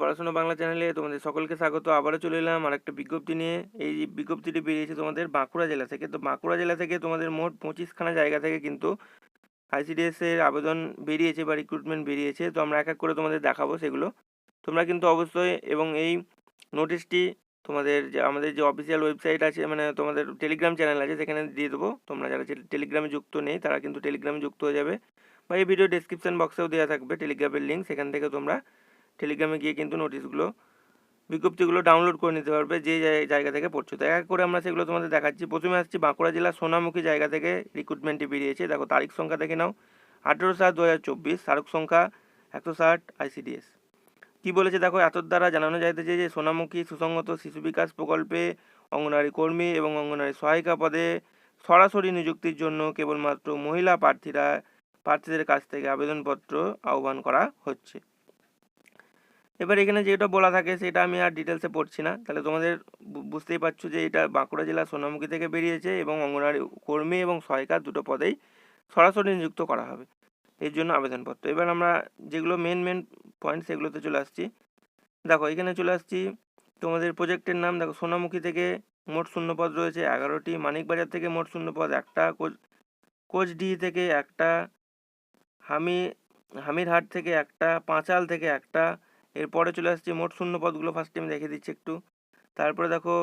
পড়াশোনা বাংলা চ্যানেলে তোমাদের সকলকে স্বাগত। আবারও চলে এলাম আর একটা বিজ্ঞপ্তি নিয়ে। এই বিজ্ঞপ্তিটি বেরিয়েছে তোমাদের বাঁকুড়া জেলা থেকে। তো বাঁকুড়া জেলা থেকে তোমাদের মোট পঁচিশখানা জায়গা থেকে কিন্তু আইসিডিএস এর আবেদন বেরিয়েছে বা রিক্রুটমেন্ট বেরিয়েছে। তো আমরা এক এক করে তোমাদের দেখাবো সেগুলো। তোমরা কিন্তু অবশ্যই এবং এই নোটিশটি তোমাদের যে আমাদের যে অফিসিয়াল ওয়েবসাইট আছে মানে তোমাদের টেলিগ্রাম চ্যানেল আছে, সেখানে দিয়ে দেবো। তোমরা যারা টেলিগ্রামে যুক্ত নেই, তারা কিন্তু টেলিগ্রামে যুক্ত হয়ে যাবে। বা এই ভিডিও ডেসক্রিপশন বক্সেও দেওয়া থাকবে টেলিগ্রামের লিঙ্ক সেখান থেকে তোমরা টেলিগ্রামে গিয়ে কিন্তু নোটিশগুলো বিজ্ঞপ্তিগুলো ডাউনলোড করে নিতে পারবে যে জায়গা থেকে পড়ছো। তো এক করে আমরা সেগুলো তোমাদের দেখাচ্ছি। প্রথমে আসছি বাঁকুড়া জেলার সোনামুখী জায়গা থেকে রিক্রুটমেন্টটি বেরিয়েছে। দেখো, তারিখ সংখ্যা দেখে নাও। আঠেরো সাত দু হাজার চব্বিশ তারিখ সংখ্যা একশো ষাট আইসিডিএস কী বলেছে? দেখো, এতর দ্বারা জানানো যাইতেছে যে সোনামুখী সুসংগত শিশু বিকাশ প্রকল্পে অঙ্গনারী কর্মী এবং অঙ্গনারী সহায়িকা পদে সরাসরি নিযুক্তির জন্য কেবলমাত্র মহিলা প্রার্থীরা প্রার্থীদের কাছ থেকে আবেদনপত্র আহ্বান করা হচ্ছে। এবার এখানে যেটা বলা থাকে সেটা আমি আর ডিটেলসে পড়ছি না। তাহলে তোমাদের বুঝতেই পারছ যে এটা বাঁকুড়া জেলা সোনামুখী থেকে বেরিয়েছে এবং অঙ্গনারী কর্মী এবং সহায়িকা দুটো পদেই সরাসরি নিযুক্ত করা হবে। এর জন্য আবেদনপত্র। এবার আমরা যেগুলো মেন মেন পয়েন্ট সেগুলোতে চলে আসছি। দেখো, এখানে চলে আসছি তোমাদের প্রজেক্টের নাম। দেখো, সোনামুখী থেকে মোট শূন্যপদ রয়েছে এগারোটি, মানিকবাজার থেকে মোট শূন্যপদ একটা, কোচ কোচডিহি থেকে একটা, হামি, হামিরহাট থেকে একটা, পাঁচাল থেকে একটা এরপরে চলে আসছে, মোট শূন্য পদগুলো ফার্স্ট টাইম দেখে দিচ্ছি একটু। তারপরে দেখো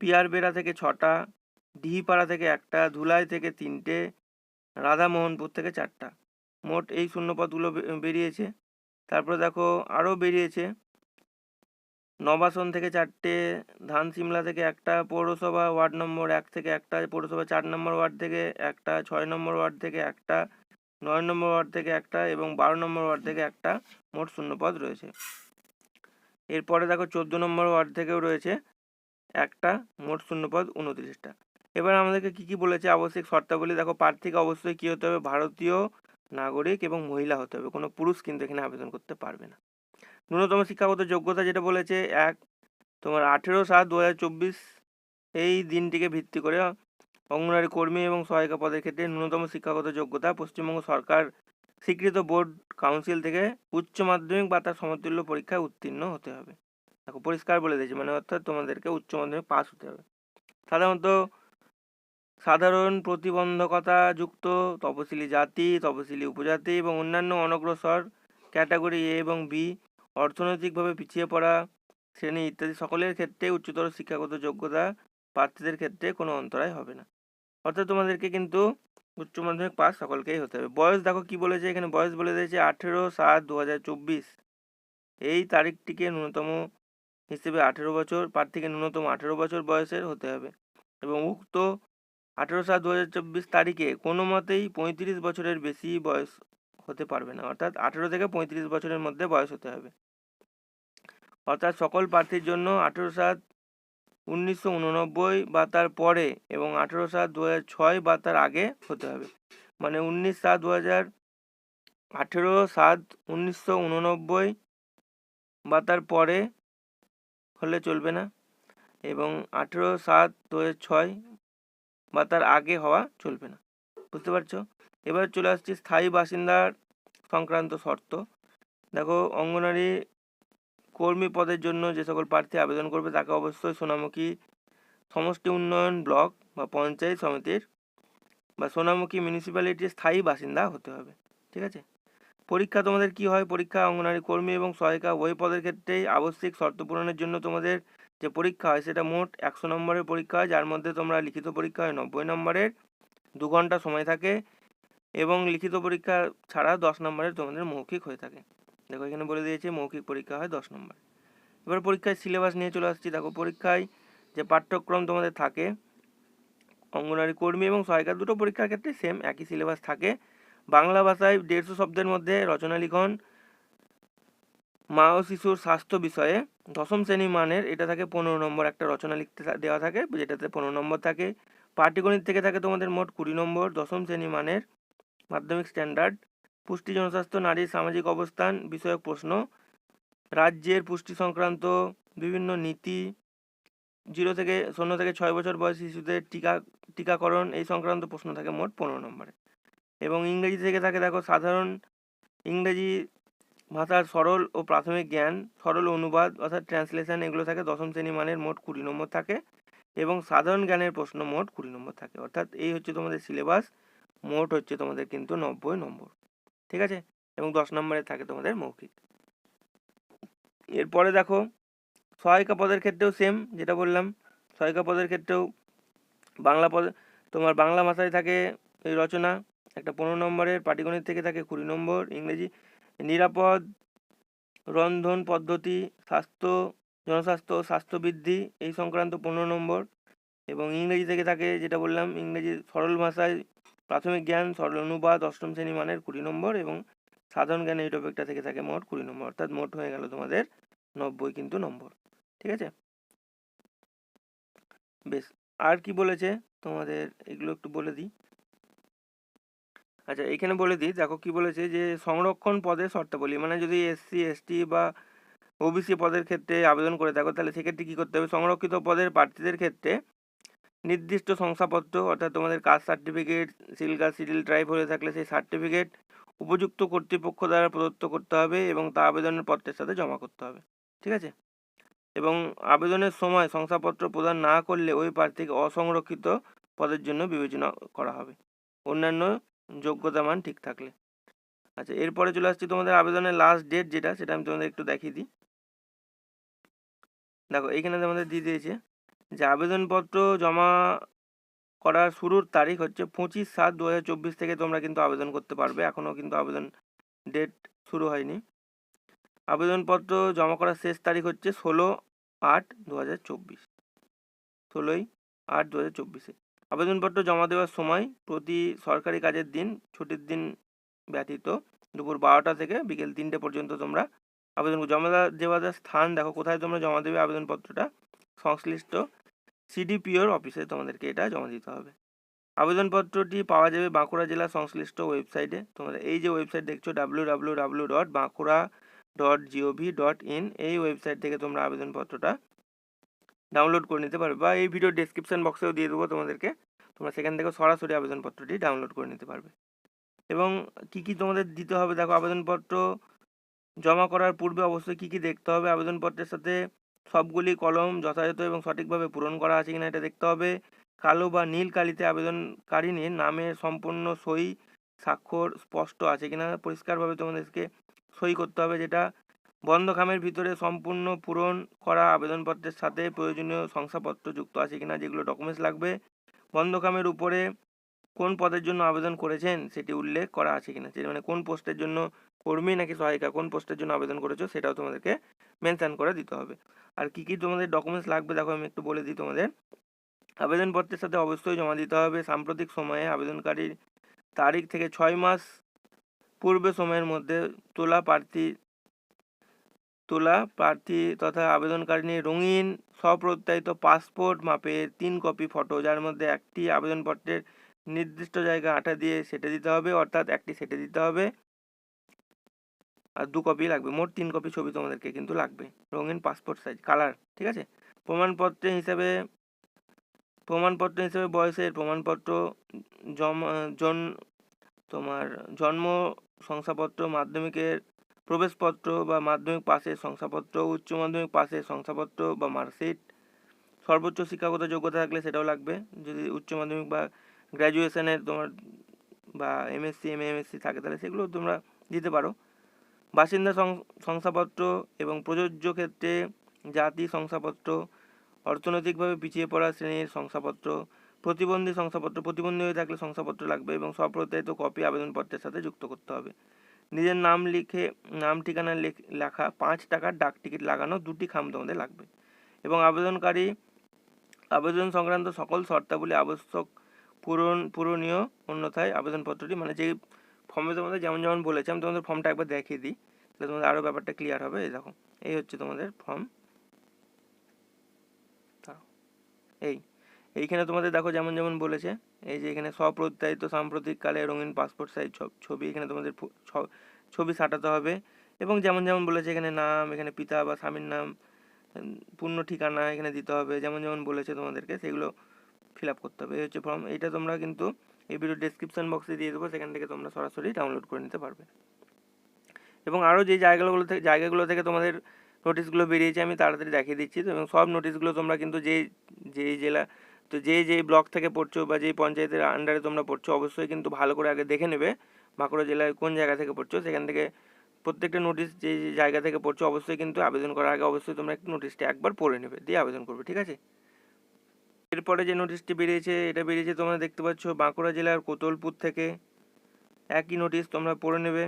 পিয়ারবেড়া থেকে ছটা, ডিহিপাড়া থেকে একটা, ধুলাই থেকে তিনটে, রাধামোহনপুর থেকে চারটা। মোট এই শূন্য পদগুলো বেরিয়েছে। তারপরে দেখো, আরও বেরিয়েছে। নবাসন থেকে চারটে ধান সিমলা থেকে একটা, পৌরসভা ওয়ার্ড নম্বর এক থেকে একটা, পৌরসভা চার নম্বর ওয়ার্ড থেকে একটা, ছয় নম্বর ওয়ার্ড থেকে একটা নয় নম্বর ওয়ার্ড থেকে একটা এবং বারো নম্বর ওয়ার্ড থেকে একটা মোট শূন্যপদ রয়েছে। এরপরে দেখো চোদ্দ নম্বর ওয়ার্ড থেকেও রয়েছে একটা মোট শূন্যপদ উনত্রিশটা। এবার আমাদেরকে কি কি বলেছে আবশ্যিক শর্তাবলী? দেখো প্রার্থীকে অবশ্যই কী হতে হবে? ভারতীয় নাগরিক এবং মহিলা হতে হবে। কোনো পুরুষ কিন্তু এখানে আবেদন করতে পারবে না। ন্যূনতম শিক্ষাগত যোগ্যতা যেটা বলেছে, এক, তোমার আঠেরো সাত দু এই দিনটিকে ভিত্তি করে অঙ্গনারী কর্মী এবং সহায়িকা পদের ক্ষেত্রে ন্যূনতম শিক্ষাগত যোগ্যতা পশ্চিমবঙ্গ সরকার স্বীকৃত বোর্ড কাউন্সিল থেকে উচ্চ মাধ্যমিক বা তার সমতুল্য পরীক্ষায় উত্তীর্ণ হতে হবে। দেখো, পরিষ্কার বলে দিয়েছে মানে অর্থাৎ তোমাদেরকে উচ্চ মাধ্যমিক পাস হতে হবে। সাধারণত সাধারণ প্রতিবন্ধকতা যুক্ত তপশিলি জাতি, তপশিলি উপজাতি এবং অন্যান্য অনগ্রসর ক্যাটাগরি এ এবং বি অর্থনৈতিকভাবে পিছিয়ে পড়া শ্রেণি ইত্যাদি সকলের ক্ষেত্রে উচ্চতর শিক্ষাগত যোগ্যতা প্রার্থীদের ক্ষেত্রে কোনো অন্তরায় হবে না। অর্থাৎ তোমাদেরকে কিন্তু উচ্চ মাধ্যমিক পাস সকলকেই হতে হবে। বয়স দেখো কি বলেছে? এখানে বয়স বলে দিয়েছে আঠেরো সাত দু এই তারিখটিকে ন্যূনতম হিসেবে আঠেরো বছর, প্রার্থীকে ন্যূনতম আঠেরো বছর বয়সের হতে হবে। এবং উক্ত আঠেরো সাত দু তারিখে কোনো মতেই পঁয়ত্রিশ বছরের বেশি বয়স হতে পারবে না। অর্থাৎ আঠেরো থেকে পঁয়ত্রিশ বছরের মধ্যে বয়স হতে হবে। অর্থাৎ সকল প্রার্থীর জন্য আঠেরো সাত উনিশশো উননব্বই বা তার পরে এবং আঠেরো সাত দু ছয় বা তার আগে হতে হবে। মানে উনিশ সাত দু হাজার আঠেরো সাত উনিশশো উননব্বই বা তার পরে হলে চলবে না এবং আঠেরো সাত দু হাজার ছয় বা তার আগে হওয়া চলবে না। বুঝতে পারছ? এবার চলে আসছি স্থায়ী বাসিন্দার সংক্রান্ত শর্ত। দেখো অঙ্গনারী কর্মী পদের জন্য যে সকল প্রার্থী আবেদন করবে তাকে অবশ্যই সোনামুখী সমষ্টি উন্নয়ন ব্লক বা পঞ্চায়েত সমিতির বা সোনামুখী মিউনিসিপ্যালিটির স্থায়ী বাসিন্দা হতে হবে, ঠিক আছে? পরীক্ষা তোমাদের কি হয়? পরীক্ষা অঙ্গনারী কর্মী এবং সহায়িকা ওই পদের ক্ষেত্রেই আবশ্যিক শর্ত পূরণের জন্য তোমাদের যে পরীক্ষা হয় সেটা মোট একশো নম্বরের পরীক্ষা হয়, যার মধ্যে তোমরা লিখিত পরীক্ষা হয় নব্বই নম্বরের, দু ঘণ্টা সময় থাকে এবং লিখিত পরীক্ষা ছাড়া দশ নম্বরের তোমাদের মৌখিক হয়ে থাকে। দেখো এখানে বলে দিয়েছে মৌখিক পরীক্ষা হয় দশ নম্বর। এবার পরীক্ষায় সিলেবাস নিয়ে চলে আসছি। দেখো পরীক্ষায় যে পাঠ্যক্রম তোমাদের থাকে অঙ্গনারী কর্মী এবং সহায়িকা দুটো পরীক্ষার ক্ষেত্রে সেম একই সিলেবাস থাকে। বাংলা ভাষায় দেড়শো শব্দের মধ্যে রচনা লিখন, মা ও শিশুর স্বাস্থ্য বিষয়ে দশম শ্রেণি মানের, এটা থাকে পনেরো নম্বর একটা রচনা লিখতে দেওয়া থাকে, যেটাতে পনেরো নম্বর থাকে। পাটিগণিত থেকে থাকে তোমাদের মোট কুড়ি নম্বর দশম শ্রেণি মানের মাধ্যমিক স্ট্যান্ডার্ড পুষ্টি, জনস্বাস্থ্য নারীর সামাজিক অবস্থান বিষয়ক প্রশ্ন। রাজ্যের পুষ্টি সংক্রান্ত বিভিন্ন নীতি। জিরো থেকে, শূন্য থেকে ছয় বছর বয়সী শিশুদের টিকা, টিকাকরণ এই সংক্রান্ত প্রশ্ন থাকে মোট পনেরো নম্বরে। এবং ইংরেজি থেকে থাকে, দেখো, সাধারণ ইংরেজি ভাষার সরল ও প্রাথমিক জ্ঞান, সরল অনুবাদ অর্থাৎ ট্রান্সলেশন এগুলো থাকে, দশম শ্রেণি মানের মোট কুড়ি নম্বর থাকে এবং সাধারণ জ্ঞানের প্রশ্ন মোট কুড়ি নম্বর থাকে। অর্থাৎ এই হচ্ছে তোমাদের সিলেবাস, মোট হচ্ছে তোমাদের কিন্তু নব্বই নম্বর। ঠিক আছে? এবং দশ নম্বরে থাকে তোমাদের মৌখিক। এরপরে দেখো সহায়িকা পদের ক্ষেত্রেও সেম যেটা বললাম। সহায়িকা পদের ক্ষেত্রেও বাংলা পদ, তোমার বাংলা ভাষায় থাকে এই রচনা। একটা পনেরো নম্বরের পাটিগণিত থেকে থাকে কুড়ি নম্বর, ইংরেজি। নিরাপদ রন্ধন পদ্ধতি, স্বাস্থ্য, জনস্বাস্থ্য, স্বাস্থ্যবৃদ্ধি, এই সংক্রান্ত পনেরো নম্বর। এবং ইংরেজি থেকে থাকে, যেটা বললাম ইংরেজি সরল ভাষায় প্রাথমিক জ্ঞান সরল অনুবাদ অষ্টম শ্রেণি মানের কুড়ি নম্বর এবং সাধারণ জ্ঞান এই টপিকটা থেকে থাকে মোট কুড়ি নম্বর। অর্থাৎ মোট হয়ে গেল তোমাদের নব্বই কিন্তু নম্বর। ঠিক আছে? বেশ, আর কি বলেছে? তোমাদের এগুলো একটু বলে দিই। আচ্ছা এখানে বলে দিই, দেখো কি বলেছে যে সংরক্ষণ পদের শর্তাবলী মানে যদি এসসি, এসটি বা ওবিসি পদের ক্ষেত্রে আবেদন করে থাকো, তাহলে সেক্ষেত্রে কী করতে হবে? সংরক্ষিত পদের প্রার্থীদের ক্ষেত্রে নির্দিষ্ট শংসাপত্র, অর্থাৎ তোমাদের কাস্ট সার্টিফিকেট সিলকা সিডিল ট্রাইব হয়ে থাকলে সেই সার্টিফিকেট উপযুক্ত কর্তৃপক্ষ দ্বারা প্রদত্ত করতে হবে এবং তা আবেদনের পত্রের সাথে জমা করতে হবে। ঠিক আছে? এবং আবেদনের সময় শংসাপত্র প্রদান না করলে ওই প্রার্থীকে অসংরক্ষিত পদের জন্য বিবেচনা করা হবে। অন্যান্য যোগ্যতা মান ঠিক থাকলে। আচ্ছা এরপরে চলে আসছি তোমাদের আবেদনের লাস্ট ডেট যেটা, সেটা আমি তোমাদের একটু দেখিয়ে দিই। দেখো, এইখানে তোমাদের দিয়ে দিয়েছে যে আবেদনপত্র জমা করার শুরুর তারিখ হচ্ছে পঁচিশ সাত দু থেকে তোমরা কিন্তু আবেদন করতে পারবে। এখনও কিন্তু আবেদন ডেট শুরু হয়নি। আবেদনপত্র জমা করার শেষ তারিখ হচ্ছে ষোলো আট দু হাজার চব্বিশ। ষোলোই আট দু হাজার চব্বিশে। আবেদনপত্র জমা দেওয়ার সময় প্রতি সরকারি কাজের দিন, ছুটির দিন ব্যতীত দুপুর বারোটা থেকে বিকেল তিনটে পর্যন্ত তোমরা আবেদন জমা দেওয়ার স্থান দেখো। কোথায় তোমরা জমা দেবে আবেদনপত্রটা? সংশ্লিষ্ট সিডিপিওর অফিসে তোমাদেরকে এটা জমা দিতে হবে। আবেদনপত্রটি পাওয়া যাবে বাঁকুড়া জেলা সংশ্লিষ্ট ওয়েবসাইটে। তোমরা এই যে ওয়েবসাইট দেখছ W W W dot Bankura dot gov dot in, এই ওয়েবসাইট থেকে তোমরা আবেদনপত্রটা ডাউনলোড করে নিতে পারবে বা এই ভিডিও ডেসক্রিপশন বক্সেও দিয়ে দেবো তোমাদেরকে। তোমরা সেখান থেকে সরাসরি আবেদনপত্রটি ডাউনলোড করে নিতে পারবে। এবং কি কি তোমাদের দিতে হবে? দেখো, আবেদনপত্র জমা করার পূর্বে অবশ্যই কী কী দেখতে হবে? আবেদনপত্রের সাথে সবগুলি কলম যথাযথ এবং সঠিকভাবে পূরণ করা আছে কিনা এটা দেখতে হবে। কালো বা নীল কালিতে আবেদনকারিনীর নামের সম্পূর্ণ সই স্বাক্ষর স্পষ্ট আছে কিনা পরিষ্কারভাবে তোমাদেরকে সই করতে হবে যেটা বন্ধ খামের ভিতরে সম্পূর্ণ পূরণ করা আবেদনপত্রের সাথে প্রয়োজনীয় শংসাপত্র যুক্ত আছে কিনা যেগুলো ডকুমেন্টস লাগবে। বন্ধ খামের উপরে কোন পদের জন্য আবেদন করেছেন সেটি উল্লেখ করা আছে কিনা মানে কোন পোস্টের জন্য কর্মী নাকি সহায়িকা? কোন পোস্টের জন্য আবেদন করেছ সেটাও তোমাদেরকে মেনশান করে দিতে হবে। আর কি কি তোমাদের ডকুমেন্টস লাগবে দেখো আমি একটু বলে দিই তোমাদের। আবেদনপত্রের সাথে অবশ্যই জমা দিতে হবে। সাম্প্রতিক সময়ে আবেদনকারীর তারিখ থেকে ছয় মাস পূর্বে সময়ের মধ্যে তোলা প্রার্থী তোলা প্রার্থী তথা আবেদনকারিনীর রঙিন স্বপ্রত্যায়িত পাসপোর্ট মাপের তিন কপি ফটো যার মধ্যে একটি আবেদনপত্রের নির্দিষ্ট জায়গা আঠা দিয়ে সেটে দিতে হবে, অর্থাৎ একটি সেটে দিতে হবে। আর দু কপি লাগবে। মোট তিন কপি ছবি তোমাদেরকে কিন্তু লাগবে। রঙিন পাসপোর্ট সাইজ কালার ঠিক আছে? প্রমাণপত্র হিসাবে, প্রমাণপত্র হিসেবে বয়সের প্রমাণপত্র জন, তোমার জন্ম শংসাপত্র, মাধ্যমিকের প্রবেশপত্র বা মাধ্যমিক পাশের শংসাপত্র, উচ্চ মাধ্যমিক পাশের শংসাপত্র বা মার্কশিট সর্বোচ্চ শিক্ষাগত যোগ্যতা থাকলে সেটাও লাগবে। যদি উচ্চ মাধ্যমিক বা গ্র্যাজুয়েশনের তোমার বা এমএসসি এম এমএসসি থাকে তাহলে সেগুলো তোমরা দিতে পারো। বাসিন্দা শংসাপত্র এবং প্রযোজ্য ক্ষেত্রে জাতি শংসাপত্র, অর্থনৈতিকভাবে পিছিয়ে পড়া শ্রেণির শংসাপত্র, প্রতিবন্ধী শংসাপত্র, প্রতিবন্ধী হয়ে থাকলে শংসাপত্র লাগবে এবং স্বপ্রত্যায়িত কপি আবেদনপত্রের সাথে যুক্ত করতে হবে। নিজের নাম লিখে, নাম ঠিকানা লেখা পাঁচ টাকার ডাক টিকিট লাগানো দুটি খাম তোমাদের লাগবে। এবং আবেদনকারী, আবেদন সংক্রান্ত সকল শর্তাবলী আবশ্যক, পূরণ, পূরণীয় অন্যথায় আবেদনপত্রটি মানে যে ফর্মে তোমাদের যেমন যেমন বলেছে, আমি তোমাদের ফর্মটা একবার দেখিয়ে দিই, তাহলে তোমাদের আরও ব্যাপারটা ক্লিয়ার হবে, এই দেখো, এই হচ্ছে তোমাদের ফর্ম এই, এইখানে তোমাদের দেখো যেমন যেমন বলেছে, এই যে এখানে স্বপ্রত্যায়িত সাম্প্রতিককালে রঙিন পাসপোর্ট সাইজ ছবি এখানে তোমাদের ছবি সাঁটাতে হবে, এবং যেমন যেমন বলেছে এখানে নাম, এখানে পিতা বা স্বামীর নাম, পূর্ণ ঠিকানা এখানে দিতে হবে, যেমন যেমন বলেছে তোমাদেরকে, সেগুলো ফিল আপ করতে হবে, এই হচ্ছে ফর্ম এইটা তোমরা কিন্তু এই ভিডিও ডেসক্রিপশন বক্সে দিয়ে দেবো, সেখান থেকে তোমরা সরাসরি ডাউনলোড করে নিতে পারবে। এবং আরও যে জায়গাগুলো থেকে জায়গাগুলো থেকে তোমাদের নোটিশগুলো বেরিয়েছে, আমি তাড়াতাড়ি দেখিয়ে দিচ্ছি। তো এবং সব নোটিশগুলো তোমরা কিন্তু যে যেই জেলা, তো যে যেই ব্লক থেকে পড়ছো বা যেই পঞ্চায়েতের আন্ডারে তোমরা পড়ছো, অবশ্যই কিন্তু ভালো করে আগে দেখে নেবে, বাঁকুড়া জেলায় কোন জায়গা থেকে পড়ছো। সেখান থেকে প্রত্যেকটা নোটিশ যে যে জায়গা থেকে পড়ছো, অবশ্যই কিন্তু আবেদন করার আগে অবশ্যই তোমরা নোটিশটা একবার পড়ে নেবে, দিয়ে আবেদন করবে, ঠিক আছে? এরপরে যে নোটিশটি বেরিয়েছে, এটা বেরিয়েছে তোমরা দেখতে পাচ্ছ বাঁকুড়া জেলার কোতলপুর থেকে। একই নোটিশ তোমরা পড়ে নেবে।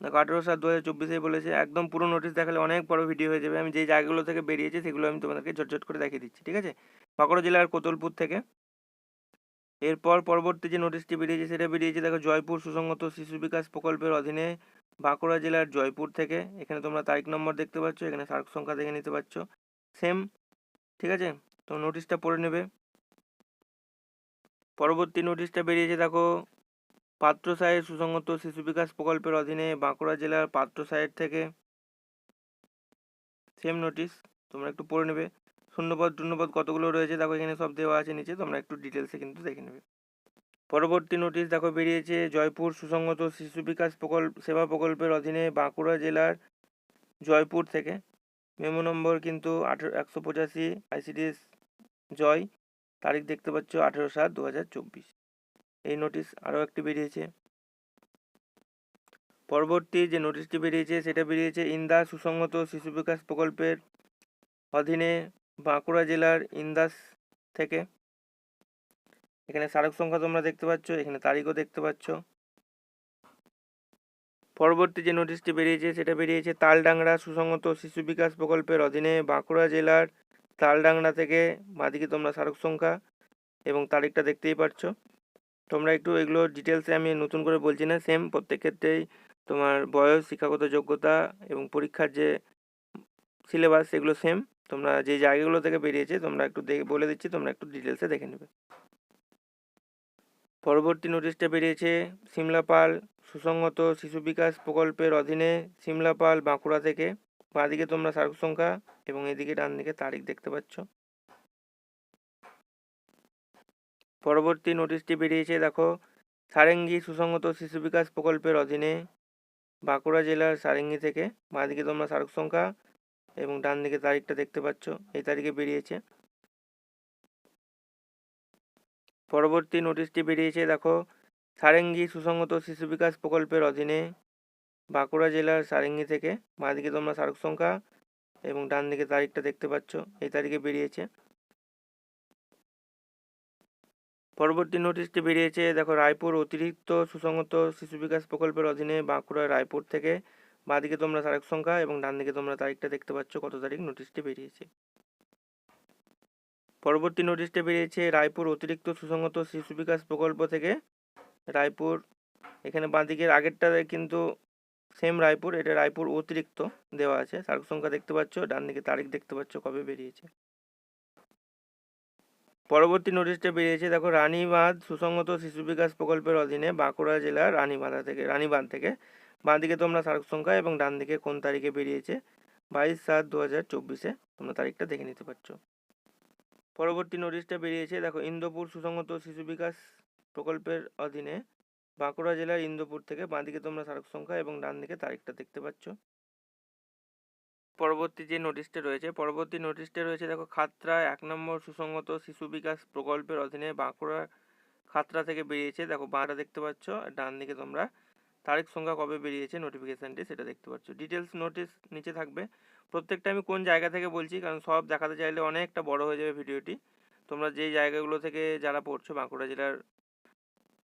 দেখো, আঠেরো সাত দু হাজার চব্বিশে বলেছে, একদম পুরো নোটিশ দেখালে অনেক বড় ভিডিও হয়ে যাবে। আমি যে জায়গাগুলো থেকে বেরিয়েছি, সেগুলো আমি তোমাদেরকে ঝটঝট করে দেখিয়ে দিচ্ছি, ঠিক আছে? বাঁকুড়া জেলার কোতলপুর থেকে। এরপর পরবর্তী যে নোটিশটি বেরিয়েছে, সেটা বেরিয়েছে দেখো জয়পুর সুসংগত শিশু বিকাশ প্রকল্পের অধীনে বাঁকুড়া জেলার জয়পুর থেকে। এখানে তোমরা তারিখ নম্বর দেখতে পাচ্ছ, এখানে সার্ক সংখ্যা দেখে নিতে পারছ। সেম ঠিক আছে? তো নোটিশটা পড়ে নেবে। পরবর্তী নোটিশটা বেরিয়েছে দেখো পাত্রসাহের সুসংগত শিশু বিকাশ প্রকল্পের অধীনে বাঁকুড়া জেলার পাত্রসাহের থেকে। সেম নোটিশ তোমরা একটু পড়ে নেবে। শূন্যপদ টূন্যপদ কতগুলো রয়েছে দেখো এখানে সব দেওয়া আছে নিচে, তোমরা একটু ডিটেলসে কিন্তু দেখে নেবে। পরবর্তী নোটিশ দেখো বেরিয়েছে, জয়পুর সুসংগত শিশু বিকাশ প্রকল্প, সেবা প্রকল্পের অধীনে বাঁকুড়া জেলার জয়পুর থেকে। মেমো নম্বর কিন্তু আঠেরো, একশো পঁচাশি, আইসিডিএস জয়, তারিখ দেখতে পাচ্ছ আঠেরো সাত দু হাজার চব্বিশ। এই নোটিশ আরও একটি বেরিয়েছে। পরবর্তী যে নোটিশটি বেরিয়েছে, সেটা বেরিয়েছে ইন্দা সুসংগত শিশু বিকাশ প্রকল্পের অধীনে বাঁকুড়া জেলার ইন্দাস থেকে। এখানে স্মারক সংখ্যা তোমরা দেখতে পাচ্ছ, এখানে তারিখও দেখতে পাচ্ছ। পরবর্তী যে নোটিশটি বেরিয়েছে, সেটা বেরিয়েছে তালডাংরা সুসংগত শিশু বিকাশ প্রকল্পের অধীনে বাঁকুড়া জেলার তালডাংরা থেকে। বাদিকে তোমরা স্মারক সংখ্যা এবং তারিখটা দেখতেই পাচ্ছ তোমরা একটু এগুলো ডিটেলসে আমি নতুন করে বলছি না সেম প্রত্যেক ক্ষেত্রেই তোমার বয়স, শিক্ষাগত যোগ্যতা এবং পরীক্ষার যে সিলেবাস সেগুলো সেম তোমরা যে জায়গাগুলো থেকে বেরিয়েছে, তোমরা একটু দেখে বলে দিচ্ছি, তোমরা একটু ডিটেলসে দেখে নেবে। পরবর্তী নোটিশটা বেরিয়েছে সিমলাপাল সুসংগত শিশু বিকাশ প্রকল্পের অধীনে সিমলাপাল বাঁকুড়া থেকে। বাঁদিকে তোমরা সার্ক সংখ্যা এবং এদিকে ডান দিকে তারিখ দেখতে পাচ্ছ। পরবর্তী নোটিশটি বেরিয়েছে, দেখো, সারেঙ্গি সুসংগত শিশু বিকাশ প্রকল্পের অধীনে বাঁকুড়া জেলার সারেঙ্গি থেকে। বাঁদিকে তোমরা সার্ক সংখ্যা এবং ডান দিকে তারিখটা দেখতে পাচ্ছ, এই তারিখে বেরিয়েছে। পরবর্তী নোটিশটি বেরিয়েছে, দেখো সারেঙ্গি সুসংগত শিশু বিকাশ প্রকল্পের অধীনে বাঁকুড়া জেলার সারেঙ্গি থেকে বাঁদিকে তোমরা সার্ক সংখ্যা এবং ডান দিকে তারিখটা দেখতে পাচ্ছ, এই তারিখে বেরিয়েছে। পরবর্তী নোটিশটি বেরিয়েছে, দেখো, রায়পুর অতিরিক্ত সুসংগত শিশু বিকাশ প্রকল্পের অধীনে বাঁকুড়া রায়পুর থেকে বাঁদিকে তোমরা তারিখ সংখ্যা এবং ডান দিকে তোমরা তারিখটা দেখতে পাচ্ছ, কত তারিখ নোটিশটি বেরিয়েছে। পরবর্তী নোটিশটি বেরিয়েছে, রায়পুর অতিরিক্ত সুসংগত শিশু বিকাশ প্রকল্প থেকে রায়পুর, এখানে বাঁদিকের আগেরটা কিন্তু সেম রায়পুর, এটা রায়পুর অতিরিক্ত দেওয়া আছে। তারিখ সংখ্যা দেখতে পাচ্ছ, ডান দিকে তারিখ দেখতে পাচ্ছ কবে বেরিয়েছে। পরবর্তী নোটিশটা বেরিয়েছে, দেখো, রানীবাঁধ সুসংগত শিশু বিকাশ প্রকল্পের অধীনে বাঁকুড়া জেলার রানীবাঁধা থেকে, রানীবাঁধ থেকে। বাঁ দিকে তোমরা সার্ক সংখ্যা এবং ডান দিকে কোন তারিখে বেরিয়েছে? বাইশ সাত দু হাজার চব্বিশে, তোমরা তারিখটা দেখে নিতে পারছ। পরবর্তী নোটিশটা বেরিয়েছে, দেখো, ইন্দোপুর সুসংগত শিশু বিকাশ প্রকল্পের অধীনে বাঁকুড়া জেলার ইন্দোপুর থেকে বাঁদিকে তোমরা সার্ক সংখ্যা এবং ডান দিকে তারিখটা দেখতে পাচ্ছ। পরবর্তী যে নোটিশটা রয়েছে, পরবর্তী নোটিশটা রয়েছে দেখো খাতরা এক নম্বর সুসংগত শিশু বিকাশ প্রকল্পের অধীনে বাঁকুড়া খাতরা থেকে বেরিয়েছে। দেখো বাঁটা দেখতে পাচ্ছ ডান দিকে তোমরা তারিখ সংখ্যা কবে বেরিয়েছে নোটিফিকেশানটি সেটা দেখতে পাচ্ছ। ডিটেলস নোটিশ নিচে থাকবে। প্রত্যেকটা আমি কোন জায়গা থেকে বলছি, কারণ সব দেখাতে চাইলে অনেকটা বড় হয়ে যাবে ভিডিওটি। তোমরা যেই জায়গাগুলো থেকে যারা পড়ছো বাঁকুড়া জেলার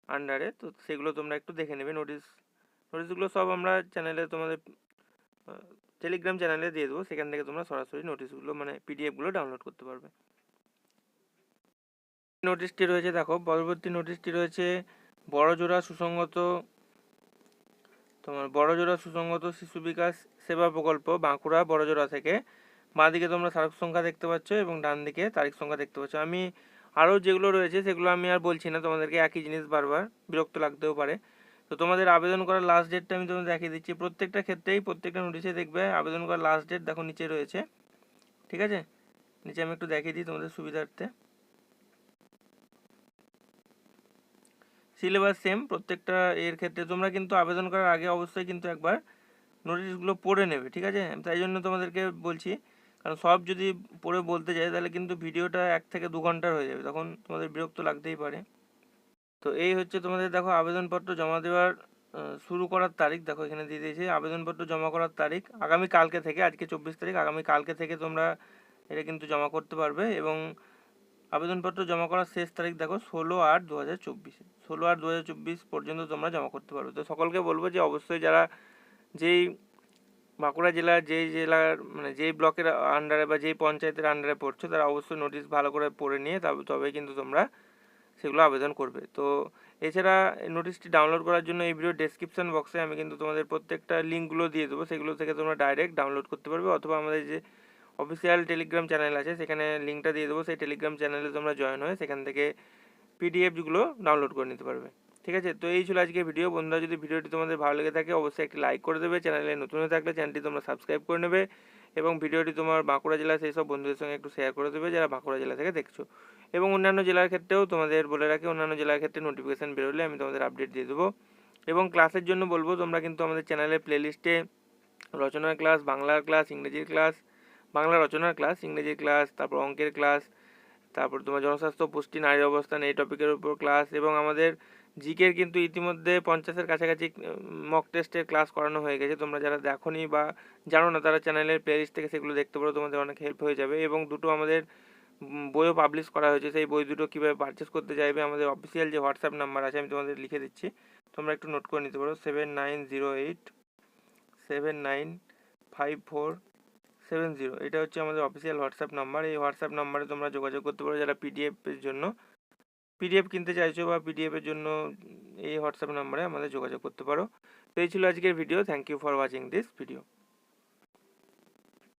আন্ডারে তো সেগুলো তোমরা একটু দেখে নেবে নোটিশ নোটিশগুলো সব আমরা চ্যানেলে তোমাদের টেলিগ্রাম চ্যানেলে দিয়ে দেবো, সেখান থেকে তোমরা সরাসরি নোটিশগুলো মানে পিডিএফগুলো ডাউনলোড করতে পারবে। নোটিশটি রয়েছে, দেখো, পরবর্তী নোটিশটি রয়েছে, বড়জোড়া সুসংগত, তোমার বড়জোড়া সুসংগত শিশু বিকাশ সেবা প্রকল্প, বাঁকুড়া বড়জোড়া থেকে। বাঁদিকে তোমরা তারিখ সংখ্যা দেখতে পাচ্ছ এবং ডান দিকে তারিখ সংখ্যা দেখতে পাচ্ছ। আমি আরও যেগুলো রয়েছে সেগুলো আমি আর বলছি না, তোমাদেরকে একই জিনিস বারবার, বিরক্ত লাগতেও পারে। তো তোমাদের আবেদন করার লাস্ট ডেটটা আমি তোমাদের দেখিয়ে দিচ্ছি। প্রত্যেকটা ক্ষেত্রেই, প্রত্যেকটা নোটিশে দেখবে, আবেদন করার লাস্ট ডেট দেখো নিচে রয়েছে। ঠিক আছে? নিচে আমি একটু দেখিয়ে দিই তোমাদের সুবিধার্থে। সিলেবাস সেম প্রত্যেকটা এর ক্ষেত্রে। তোমরা কিন্তু আবেদন করার আগে অবশ্যই কিন্তু একবার নোটিশগুলো পড়ে নেবে, ঠিক আছে? তাই জন্য তোমাদেরকে বলছি কারণ সব যদি পড়ে বলতে যাই, তাহলে কিন্তু ভিডিওটা এক থেকে দু ঘণ্টার হয়ে যাবে। তখন তোমাদের বিরক্ত লাগতেই পারে। তো এই হচ্ছে তোমাদের, দেখো, আবেদনপত্র জমা দেওয়ার শুরু করার তারিখ। দেখো, এখানে দিয়ে দিয়েছে। আবেদনপত্র জমা করার তারিখ আগামী কালকে থেকে, আজকে চব্বিশ তারিখ, আগামী কালকে থেকে তোমরা এটা কিন্তু জমা করতে পারবে এবং আবেদনপত্র জমা করার শেষ তারিখ, দেখো, ষোলো আট দু হাজার চব্বিশে। ষোলো আট দু হাজার চব্বিশ পর্যন্ত তোমরা জমা করতে পারবে। তো সকলকে বলব যে, অবশ্যই যারা যেই বাঁকুড়া জেলার যেই জেলার মানে যেই ব্লকের আন্ডারে বা যেই পঞ্চায়েতের আন্ডারে পড়ছো, তারা অবশ্যই নোটিশ ভালো করে পড়ে নিয়ে তবে তবেই কিন্তু তোমরা সেগুলো আবেদন করবে। তো এছাড়া নোটিশটি ডাউনলোড করার জন্য এই ভিডিও ডেসক্রিপশন বক্সে আমি কিন্তু তোমাদের প্রত্যেকটা লিঙ্কগুলো দিয়ে দেবো, সেগুলো থেকে তোমরা ডাইরেক্ট ডাউনলোড করতে পারবে, অথবা আমাদের যে অফিসিয়াল টেলিগ্রাম চ্যানেল আছে, সেখানে লিঙ্কটা দিয়ে দেবো, সেই টেলিগ্রাম চ্যানেলে তোমরা জয়েন হয়ে সেখান থেকে পিডিএফগুলো ডাউনলোড করে নিতে পারবে। ঠিক আছে? তো এই ছিল আজকে ভিডিও বন্ধুরা, যদি ভিডিওটি তোমাদের ভালো লেগে থাকে, অবশ্যই একটি লাইক করে দেবে। চ্যানেলে নতুন হয়ে থাকলে চ্যানেলটি তোমরা সাবস্ক্রাইব করে নেবে এবং ভিডিওটি তোমার বাঁকুড়া জেলা সেই সব বন্ধুদের সঙ্গে একটু শেয়ার করে দেবে, যারা বাঁকুড়া জেলা থেকে দেখছ। এবং অন্যান্য জেলার ক্ষেত্রেও তোমাদের বলে রাখি, অন্যান্য জেলার ক্ষেত্রে নোটিফিকেশান বেরোলে আমি তোমাদের আপডেট দিয়ে দেবো। এবং ক্লাসের জন্য বলব, তোমরা কিন্তু আমাদের চ্যানেলের প্লেলিস্টে রচনার ক্লাস বাংলার ক্লাস ইংরেজির ক্লাস বাংলা রচনার ক্লাস ইংরেজির ক্লাস তারপর অঙ্কের ক্লাস তারপর তোমার জনস্বাস্থ্য, পুষ্টি নারীর অবস্থান, এই টপিকের উপর ক্লাস এবং আমাদের জিকের কিন্তু ইতিমধ্যে পঞ্চাশের কাছাকাছি মক টেস্টের ক্লাস করানো হয়ে গেছে। তোমরা যারা দেখোনি বা জানো না, তারা চ্যানেলের প্লেলিস্ট থেকে সেগুলো দেখতে পারো, তোমাদের অনেক হেল্প হয়ে যাবে। এবং দুটো আমাদের বইও পাবলিশ করা হয়েছে। সেই বই দুটো কীভাবে পারচেস করতে চাইবে, আমাদের অফিসিয়াল যে হোয়াটসঅ্যাপ নাম্বার আছে, আমি তোমাদের লিখে দিচ্ছি। তোমরা একটু নোট করে নিতে পারো। Seven nine zero eight seven nine five four seven zero এটা হচ্ছে আমাদের অফিসিয়াল হোয়াটসঅ্যাপ নাম্বার এই হোয়াটসঅ্যাপ নাম্বারে তোমরা যোগাযোগ করতে পারো যারা পিডিএফ এর জন্য। পিডিএফ কিনতে চাইছো বা পিডিএফ এর জন্য এই হোয়াটসঅ্যাপ নাম্বারে আমাদের যোগাযোগ করতে পারো। তো এই ছিল আজকের video thank you for watching this video